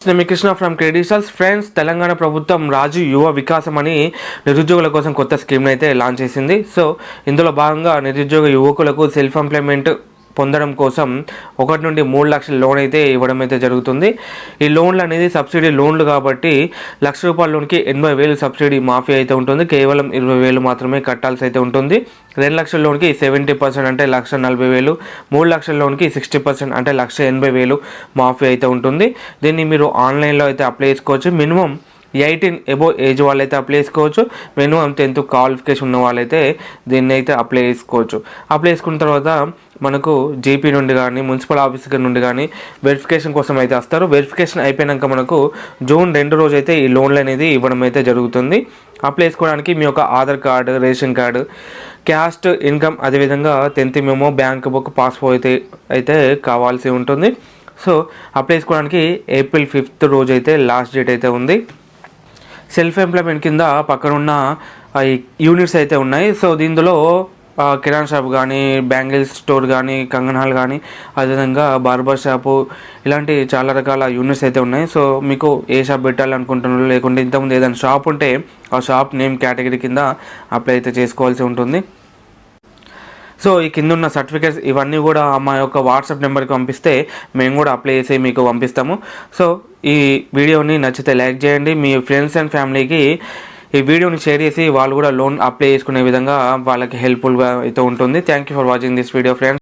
Me Krishna from క్రెడిషల్స్ friends Telangana ప్రభుత్వం రాజు యువ వికాసం అని నిరుద్యోగుల కోసం కొత్త స్కీమ్ అయితే లాంచ్ చేసింది. సో ఇందులో భాగంగా నిరుద్యోగ యువకులకు సెల్ఫ్ ఎంప్లాయ్మెంట్ పొందడం కోసం ఒకటి నుండి మూడు లక్షల లోన్ అయితే ఇవ్వడం అయితే జరుగుతుంది. ఈ లోన్లు అనేది సబ్సిడీ లోన్లు కాబట్టి లక్ష రూపాయల లోన్కి ఎనభై వేలు సబ్సిడీ మాఫీ అయితే ఉంటుంది. కేవలం ఇరవై వేలు మాత్రమే కట్టాల్సి అయితే ఉంటుంది. రెండు లక్షల లోన్కి సెవెంటీ పర్సెంట్ అంటే లక్ష నలభై వేలు మూడు లక్షల లోన్కి సిక్స్టీ పర్సెంట్ అంటే లక్ష ఎనభై వేలు మాఫీ అయితే ఉంటుంది. దీన్ని మీరు ఆన్లైన్లో అయితే అప్లై చేసుకోవచ్చు. మినిమం ఎయిటీన్ ఎబో ఏజ్ వాళ్ళైతే అప్లై చేసుకోవచ్చు. మినిమం టెన్త్ క్వాలిఫికేషన్ ఉన్న వాళ్ళైతే దీన్ని అయితే అప్లై చేసుకోవచ్చు. అప్లై చేసుకున్న తర్వాత మనకు జేపీ నుండి కానీ మున్సిపల్ ఆఫీసర్ నుండి కానీ వెరిఫికేషన్ కోసం అయితే వస్తారు. వెరిఫికేషన్ అయిపోయినాక మనకు జూన్ రెండు రోజు అయితే ఈ లోన్లు అనేది ఇవ్వడం అయితే జరుగుతుంది. అప్లై చేసుకోవడానికి మీ యొక్క Aadhaar card ration card caste income అదేవిధంగా టెన్త్ మేము బ్యాంక్ బుక్ పాస్పోర్ట్ అయితే అయితే కావాల్సి ఉంటుంది. సో అప్లై చేసుకోవడానికి ఏప్రిల్ ఫిఫ్త్ రోజు అయితే లాస్ట్ డేట్ అయితే ఉంది. సెల్ఫ్ ఎంప్లాయ్మెంట్ కింద పక్కనున్న ఈ యూనిట్స్ అయితే ఉన్నాయి. సో దీనిలో కిరాణా షాప్ కానీ బ్యాంగిల్స్ స్టోర్ కానీ కంగన్ హాల్ కానీ అదేవిధంగా బార్బర్ షాపు ఇలాంటి చాలా రకాల యూనిట్స్ అయితే ఉన్నాయి. సో మీకు ఏ షాప్ పెట్టాలనుకుంటున్నారో? లేకుంటే ఇంతకుముందు ఏదైనా షాప్ ఉంటే ఆ షాప్ నేమ్ కేటగిరీ కింద అప్లై అయితే చేసుకోవాల్సి ఉంటుంది. సో ఈ కింద ఉన్న సర్టిఫికేట్స్ ఇవన్నీ కూడా మా యొక్క వాట్సాప్ నెంబర్కి పంపిస్తే మేము కూడా అప్లై చేసి మీకు పంపిస్తాము. సో ఈ వీడియోని నచ్చితే లైక్ చేయండి. మీ ఫ్రెండ్స్ అండ్ ఫ్యామిలీకి ఈ వీడియోని షేర్ చేసి వాళ్ళు కూడా లోన్ అప్లై చేసుకునే విధంగా వాళ్ళకి హెల్ప్ఫుల్గా అయితే ఉంటుంది. Thank you for watching this video friends